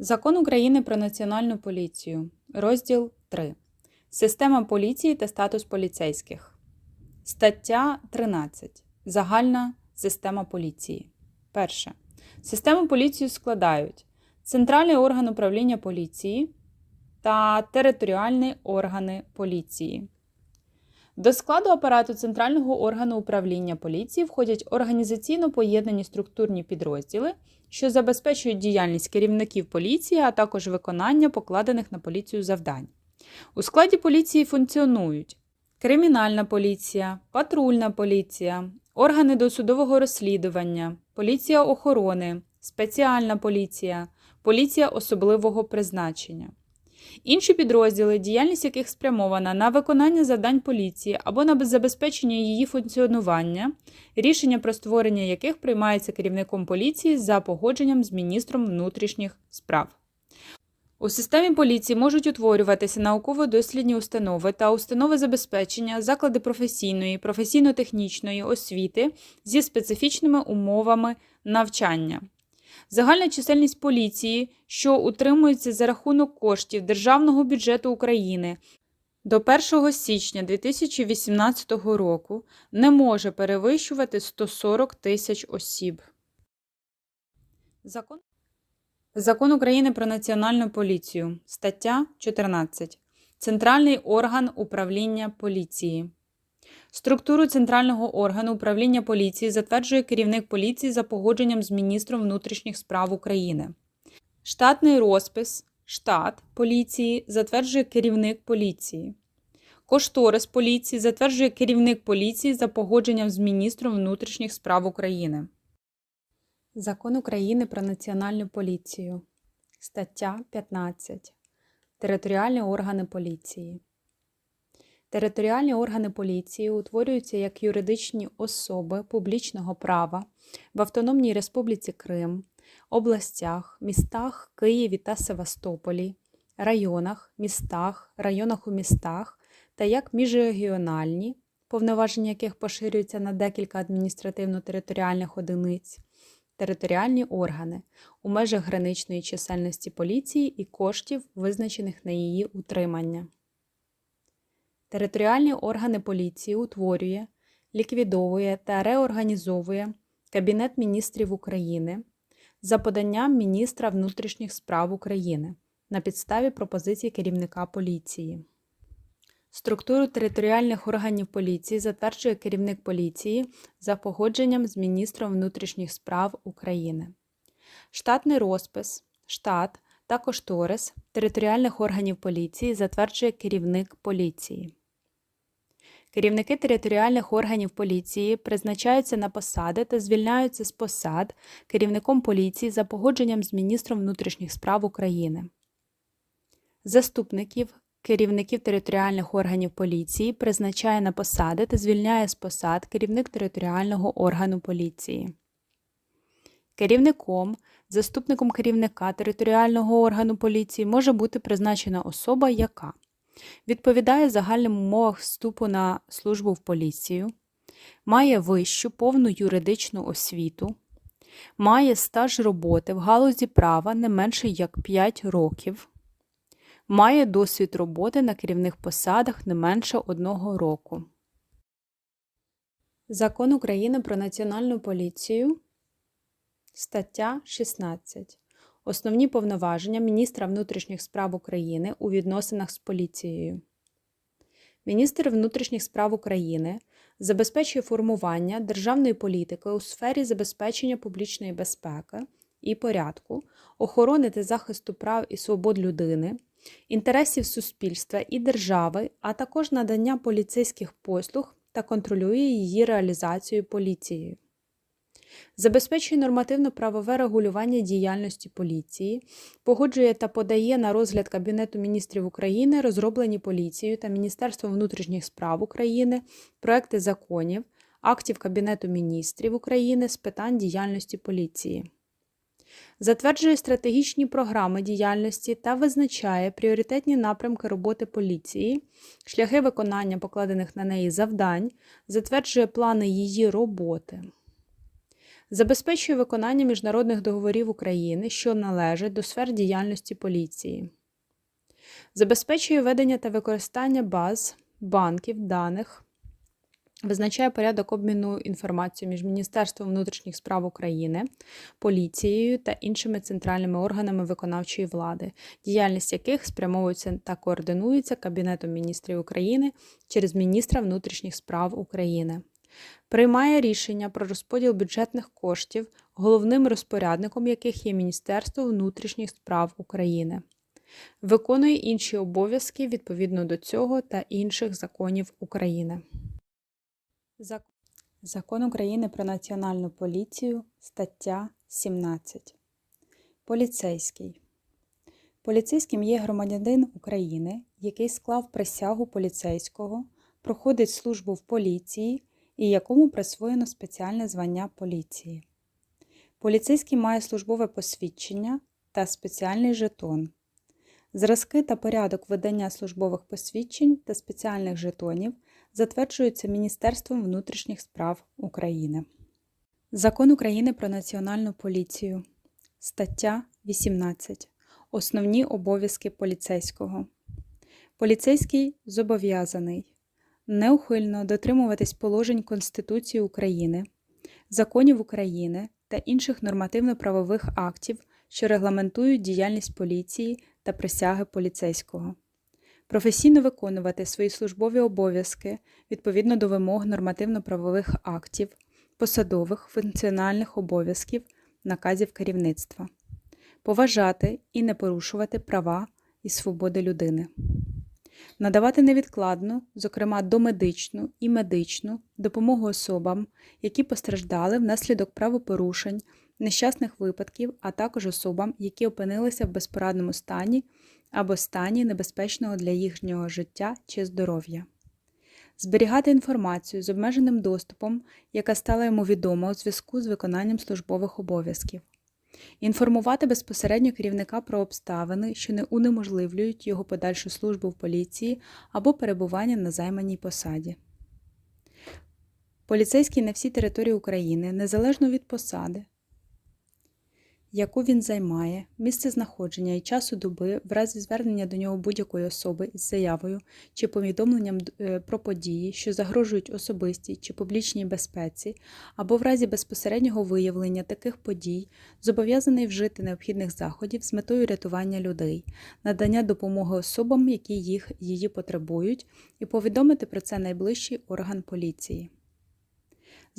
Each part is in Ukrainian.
Закон України про національну поліцію. Розділ 3. Система поліції та статус поліцейських. Стаття 13. Загальна система поліції. Перше. Систему поліції складають центральний орган управління поліції та територіальні органи поліції. До складу апарату центрального органу управління поліції входять організаційно поєднані структурні підрозділи, що забезпечують діяльність керівників поліції, а також виконання покладених на поліцію завдань. У складі поліції функціонують кримінальна поліція, патрульна поліція, органи досудового розслідування, поліція охорони, спеціальна поліція, поліція особливого призначення. Інші підрозділи, діяльність яких спрямована на виконання завдань поліції або на забезпечення її функціонування, рішення про створення яких приймається керівником поліції за погодженням з міністром внутрішніх справ. У системі поліції можуть утворюватися науково-дослідні установи та установи забезпечення, заклади професійної, професійно-технічної освіти зі специфічними умовами навчання. Загальна чисельність поліції, що утримується за рахунок коштів Державного бюджету України до 1 січня 2018 року, не може перевищувати 140 тисяч осіб. Закон Закон України про національну поліцію. Стаття 14. Центральний орган управління поліції. Структуру центрального органу управління поліції затверджує керівник поліції за погодженням з міністром внутрішніх справ України. Штатний розпис, штат поліції затверджує керівник поліції. Кошторис поліції затверджує керівник поліції за погодженням з міністром внутрішніх справ України. Закон України про національну поліцію. Стаття 15. Територіальні органи поліції. Територіальні органи поліції утворюються як юридичні особи публічного права в Автономній Республіці Крим, областях, містах Києві та Севастополі, районах, містах, районах у містах та як міжрегіональні, повноваження яких поширюються на декілька адміністративно-територіальних одиниць, територіальні органи у межах граничної чисельності поліції і коштів, визначених на її утримання. Територіальні органи поліції утворює, ліквідовує та реорганізовує Кабінет міністрів України за поданням міністра внутрішніх справ України на підставі пропозицій керівника поліції. Структуру територіальних органів поліції затверджує керівник поліції за погодженням з міністром внутрішніх справ України. Штатний розпис, штат та кошторис територіальних органів поліції затверджує керівник поліції. Керівники територіальних органів поліції призначаються на посади та звільняються з посад керівником поліції за погодженням з міністром внутрішніх справ України. Заступників керівників територіальних органів поліції призначає на посади та звільняє з посад керівник територіального органу поліції. Керівником, заступником керівника територіального органу поліції може бути призначена особа, яка відповідає загальним умовам вступу на службу в поліцію, має вищу повну юридичну освіту, має стаж роботи в галузі права не менше як 5 років, має досвід роботи на керівних посадах не менше одного року. Закон України про Національну поліцію. Стаття 16. Основні повноваження міністра внутрішніх справ України у відносинах з поліцією. Міністр внутрішніх справ України забезпечує формування державної політики у сфері забезпечення публічної безпеки і порядку, охорони та захисту прав і свобод людини, інтересів суспільства і держави, а також надання поліцейських послуг та контролює її реалізацію поліцією. Забезпечує нормативно-правове регулювання діяльності поліції, погоджує та подає на розгляд Кабінету міністрів України розроблені поліцією та Міністерством внутрішніх справ України проекти законів, актів Кабінету міністрів України з питань діяльності поліції. Затверджує стратегічні програми діяльності та визначає пріоритетні напрямки роботи поліції, шляхи виконання покладених на неї завдань, затверджує плани її роботи Забезпечує виконання міжнародних договорів України, що належать до сфер діяльності поліції. Забезпечує ведення та використання баз, банків, даних, визначає порядок обміну інформацією між Міністерством внутрішніх справ України, поліцією та іншими центральними органами виконавчої влади, діяльність яких спрямовується та координується Кабінетом міністрів України через міністра внутрішніх справ України. Приймає рішення про розподіл бюджетних коштів, головним розпорядником яких є Міністерство внутрішніх справ України. Виконує інші обов'язки відповідно до цього та інших законів України. Закон України про Національну поліцію, стаття 17. Поліцейський. Поліцейським є громадянин України, який склав присягу поліцейського, проходить службу в поліції і якому присвоєно спеціальне звання поліції. Поліцейський має службове посвідчення та спеціальний жетон. Зразки та порядок видання службових посвідчень та спеціальних жетонів затверджуються Міністерством внутрішніх справ України. Закон України про Національну поліцію. Стаття 18. Основні обов'язки поліцейського. Поліцейський зобов'язаний неухильно дотримуватись положень Конституції України, законів України та інших нормативно-правових актів, що регламентують діяльність поліції та присяги поліцейського, професійно виконувати свої службові обов'язки відповідно до вимог нормативно-правових актів, посадових функціональних обов'язків, наказів керівництва, поважати і не порушувати права і свободи людини. Надавати невідкладну, зокрема домедичну і медичну, допомогу особам, які постраждали внаслідок правопорушень, нещасних випадків, а також особам, які опинилися в безпорадному стані або стані небезпечного для їхнього життя чи здоров'я. Зберігати інформацію з обмеженим доступом, яка стала йому відома у зв'язку з виконанням службових обов'язків. Інформувати безпосередньо керівника про обставини, що не унеможливлюють його подальшу службу в поліції або перебування на займаній посаді. Поліцейський на всій території України, незалежно від посади, яку він займає, місце знаходження і часу доби в разі звернення до нього будь-якої особи із заявою чи повідомленням е, про події, що загрожують особистій чи публічній безпеці, або в разі безпосереднього виявлення таких подій, зобов'язаний вжити необхідних заходів з метою рятування людей, надання допомоги особам, які їх її потребують, і повідомити про це найближчий орган поліції.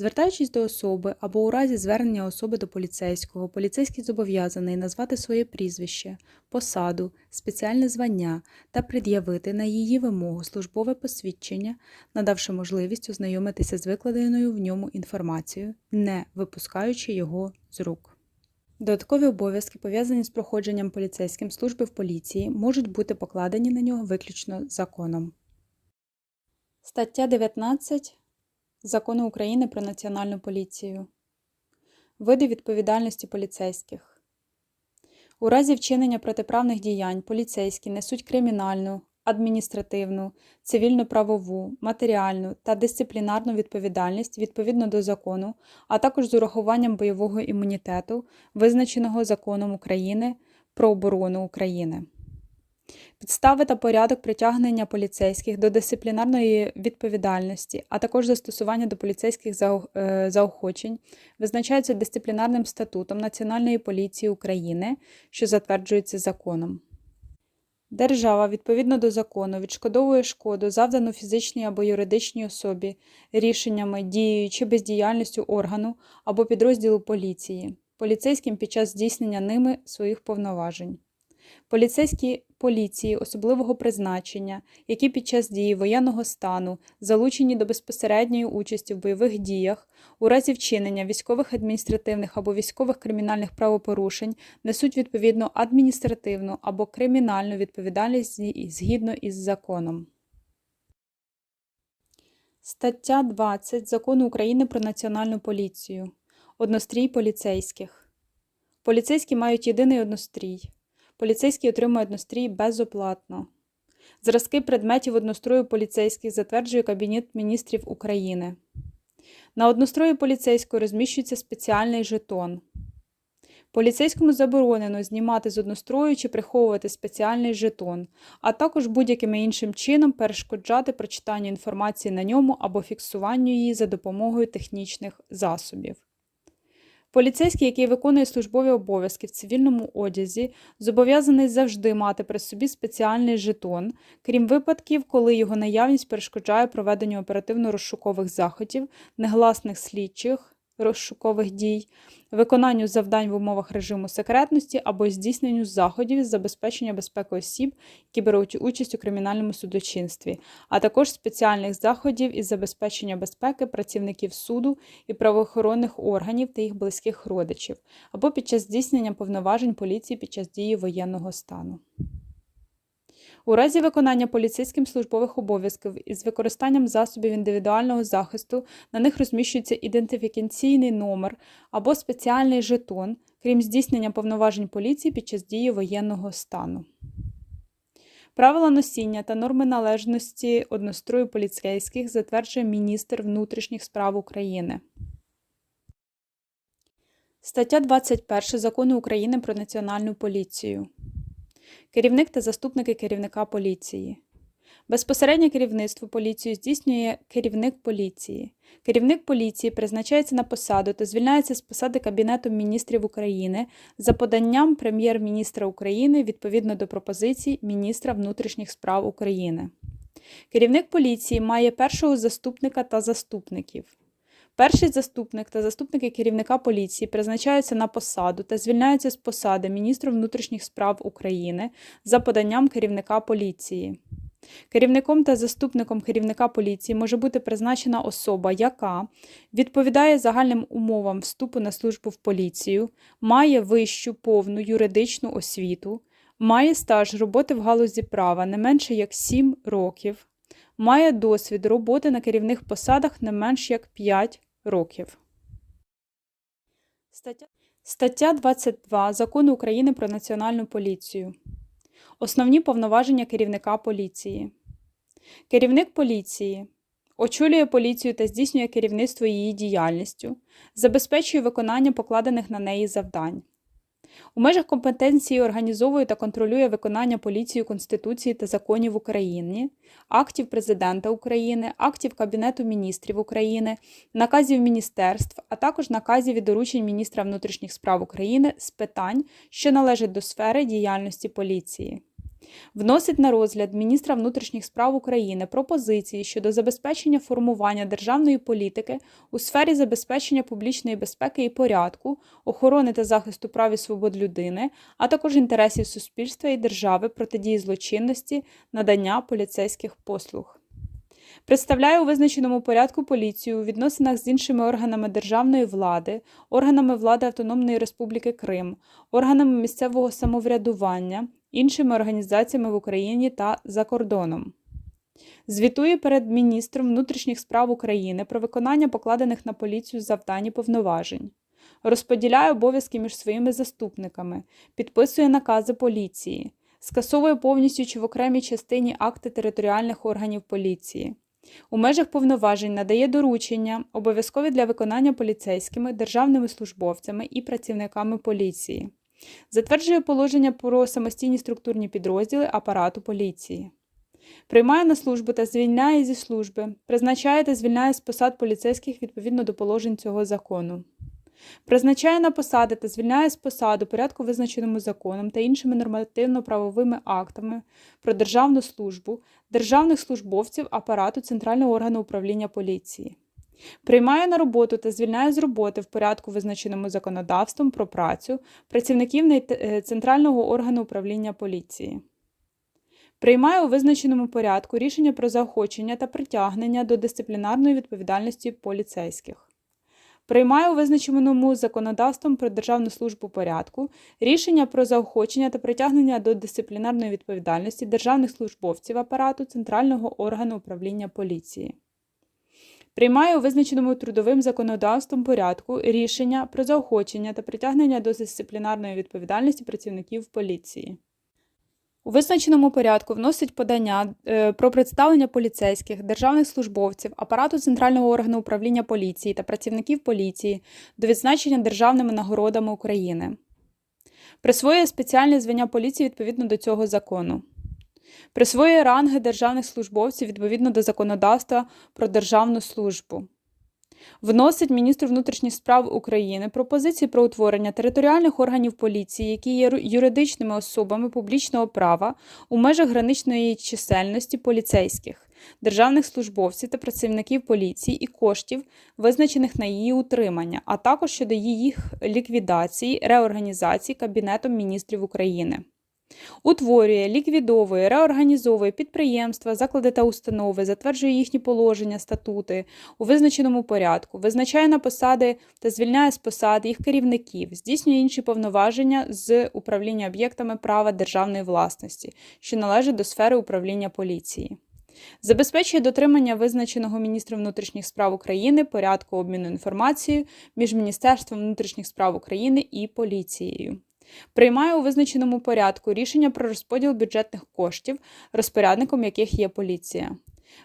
Звертаючись до особи або у разі звернення особи до поліцейського, поліцейський зобов'язаний назвати своє прізвище, посаду, спеціальне звання та пред'явити на її вимогу службове посвідчення, надавши можливість ознайомитися з викладеною в ньому інформацією, не випускаючи його з рук. Додаткові обов'язки, пов'язані з проходженням поліцейським служби в поліції, можуть бути покладені на нього виключно законом. Стаття 19 Закону України про Національну поліцію. Види відповідальності поліцейських. У разі вчинення протиправних діянь поліцейські несуть кримінальну, адміністративну, цивільно-правову, матеріальну та дисциплінарну відповідальність відповідно до закону, а також з урахуванням бойового імунітету, визначеного законом України про оборону України. Підстави та порядок притягнення поліцейських до дисциплінарної відповідальності, а також застосування до поліцейських е, заохочень визначаються дисциплінарним статутом Національної поліції України, що затверджується законом. Держава відповідно до закону відшкодовує шкоду, завдану фізичній або юридичній особі, рішеннями, дією чи бездіяльністю органу або підрозділу поліції, поліцейським під час здійснення ними своїх повноважень. Поліцейські поліції особливого призначення, які під час дії воєнного стану залучені до безпосередньої участі в бойових діях, у разі вчинення військових адміністративних або військових кримінальних правопорушень несуть відповідно адміністративну або кримінальну відповідальність згідно із законом. Стаття 20 Закону України про Національну поліцію. Однострій поліцейських. Поліцейські мають єдиний однострій. Поліцейські отримує однострій безоплатно. Зразки предметів однострою поліцейських затверджує Кабінет міністрів України. На однострої поліцейського розміщується спеціальний жетон. Поліцейському заборонено знімати з однострою чи приховувати спеціальний жетон, а також будь-яким іншим чином перешкоджати прочитанню інформації на ньому або фіксуванню її за допомогою технічних засобів. Поліцейський, який виконує службові обов'язки в цивільному одязі, зобов'язаний завжди мати при собі спеціальний жетон, крім випадків, коли його наявність перешкоджає проведенню оперативно-розшукових заходів, негласних слідчих розшукових дій, виконанню завдань в умовах режиму секретності або здійсненню заходів з забезпечення безпеки осіб, які беруть участь у кримінальному судочинстві, а також спеціальних заходів із забезпечення безпеки працівників суду і правоохоронних органів та їх близьких родичів, або під час здійснення повноважень поліції під час дії воєнного стану. У разі виконання поліцейським службових обов'язків із використанням засобів індивідуального захисту на них розміщується ідентифікаційний номер або спеціальний жетон, крім здійснення повноважень поліції під час дії воєнного стану. Правила носіння та норми належності однострою поліцейських затверджує міністр внутрішніх справ України. Стаття 21 Закону України про Національну поліцію. Керівник та заступники керівника поліції. Безпосереднє керівництво поліції здійснює керівник поліції. Керівник поліції призначається на посаду та звільняється з посади Кабінетом міністрів України за поданням Прем'єр-міністра України відповідно до пропозицій міністра внутрішніх справ України. Керівник поліції має першого заступника та заступників. Перший заступник та заступники керівника поліції призначаються на посаду та звільняються з посади міністру внутрішніх справ України за поданням керівника поліції. Керівником та заступником керівника поліції може бути призначена особа, яка відповідає загальним умовам вступу на службу в поліцію, має вищу повну юридичну освіту, має стаж роботи в галузі права не менше як 7 років, має досвід роботи на керівних посадах не менш як 5 років. Стаття, Стаття 22 Закону України про Національну поліцію. Основні повноваження керівника поліції. Керівник поліції очолює поліцію та здійснює керівництво її діяльністю, забезпечує виконання покладених на неї завдань. У межах компетенції організовує та контролює виконання поліцією Конституції та законів України, актів Президента України, актів Кабінету міністрів України, наказів міністерств, а також наказів і доручень міністра внутрішніх справ України з питань, що належать до сфери діяльності поліції. Вносить на розгляд міністра внутрішніх справ України пропозиції щодо забезпечення формування державної політики у сфері забезпечення публічної безпеки і порядку, охорони та захисту прав і свобод людини, а також інтересів суспільства і держави протидії злочинності, надання поліцейських послуг. Представляє у визначеному порядку поліцію у відносинах з іншими органами державної влади, органами влади Автономної Республіки Крим, органами місцевого самоврядування, іншими організаціями в Україні та за кордоном. Звітує перед міністром внутрішніх справ України про виконання покладених на поліцію завдань і повноважень, розподіляє обов'язки між своїми заступниками, підписує накази поліції, скасовує повністю чи в окремій частині акти територіальних органів поліції. У межах повноважень надає доручення, обов'язкові для виконання поліцейськими, державними службовцями і працівниками поліції. Затверджує положення про самостійні структурні підрозділи апарату поліції. Приймає на службу та звільняє зі служби, призначає та звільняє з посад поліцейських відповідно до положень цього закону. Призначає на посади та звільняє з посаду порядку, визначеному законом та іншими нормативно-правовими актами про державну службу, державних службовців апарату Центрального органу управління поліції. Приймає на роботу та звільняє з роботи в порядку, визначеному законодавством про працю працівників е, Центрального органу управління поліції. Приймає у визначеному порядку рішення про заохочення та притягнення до дисциплінарної відповідальності поліцейських. Приймає у визначеному законодавством про державну службу порядку рішення про заохочення та притягнення до дисциплінарної відповідальності державних службовців апарату Центрального органу управління поліції приймає у визначеному трудовим законодавством порядку рішення про заохочення та притягнення до дисциплінарної відповідальності працівників поліції. У визначеному порядку вносить подання е, про представлення поліцейських, державних службовців, апарату Центрального органу управління поліції та працівників поліції до відзначення державними нагородами України. Присвоює спеціальне звання поліції відповідно до цього закону. Присвоює ранги державних службовців відповідно до законодавства про державну службу. Вносить міністру внутрішніх справ України пропозиції про утворення територіальних органів поліції, які є юридичними особами публічного права у межах граничної чисельності поліцейських, державних службовців та працівників поліції і коштів, визначених на її утримання, а також щодо їх ліквідації, реорганізації Кабінетом міністрів України. Утворює, ліквідовує, реорганізовує підприємства, заклади та установи, затверджує їхні положення, статути у визначеному порядку, визначає на посади та звільняє з посад їх керівників, здійснює інші повноваження з управління об'єктами права державної власності, що належать до сфери управління поліції. Забезпечує дотримання визначеного міністром внутрішніх справ України порядку обміну інформацією між Міністерством внутрішніх справ України і поліцією. Приймає у визначеному порядку рішення про розподіл бюджетних коштів, розпорядником яких є поліція.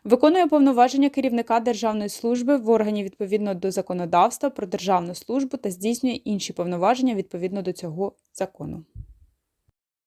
Виконує повноваження керівника державної служби в органі відповідно до законодавства про державну службу та здійснює інші повноваження відповідно до цього закону.